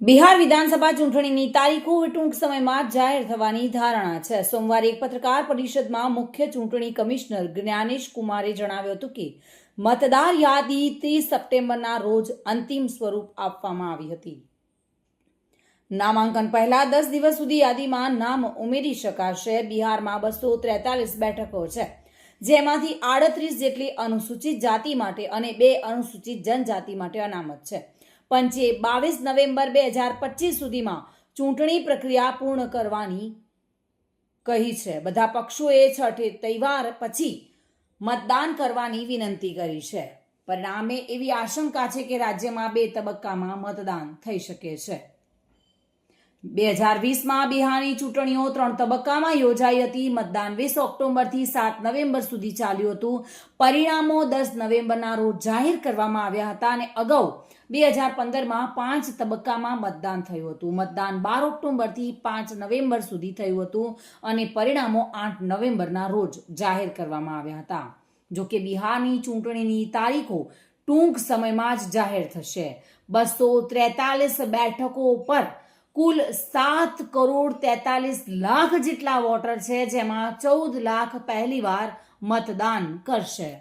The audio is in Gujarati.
બિહાર વિધાનસભા ચૂંટણીની તારીખો ટૂંક સમયમાં જાહેર થવાની ધારણા છે. સોમવારે એક પત્રકાર પરિષદમાં મુખ્ય ચૂંટણી કમિશનર જ્ઞાનેશ કુમારે જણાવ્યું હતું કે, મતદાર યાદી ત્રીસ સપ્ટેમ્બરના રોજ અંતિમ સ્વરૂપ આપવામાં આવી હતી. નામાંકન પહેલા દસ દિવસ સુધી યાદીમાં નામ ઉમેરી શકાશે. બિહારમાં બસો ત્રેતાલીસ બેઠકો છે, જેમાંથી આડત્રીસ જેટલી અનુસૂચિત જાતિ માટે અને બે અનુસૂચિત જનજાતિ માટે અનામત છે. પંચે બાવીસ નવેમ્બર બે હજાર પચીસ સુધીમાં ચૂંટણી પ્રક્રિયા પૂર્ણ કરવાની કહી છે. બધા પક્ષોએ છઠે તહેવાર પછી મતદાન કરવાની વિનંતી કરી છે. પરિણામે એવી આશંકા છે કે રાજ્યમાં બે તબક્કામાં મતદાન થઈ શકે છે. બે હજાર વીસમાં બિહારની ચૂંટણીઓ ત્રણ તબક્કામાં યોજાઈ હતી. મતદાન વીસ ઓક્ટોબરથી સાત નવેમ્બર સુધી ચાલ્યું હતું. પરિણામો દસ નવેમ્બરના રોજ જાહેર કરવામાં આવ્યા હતા અને અગાઉ બે હજાર પંદરમાં પાંચ તબક્કામાં મતદાન થયું હતું. મતદાન બાર ઓક્ટોબરથી પાંચ નવેમ્બર સુધી થયું હતું અને પરિણામો આઠ નવેમ્બરના રોજ જાહેર કરવામાં આવ્યા હતા. જોકે બિહારની ચૂંટણીની તારીખો ટૂંક સમયમાં જ જાહેર થશે. બસો ત્રેતાલીસ બેઠકો પર કુલ સાત કરોડ તેતાલીસ લાખ જેટલા વોટર છે જેમાં ચૌદ લાખ પહેલીવાર મતદાન કરશે.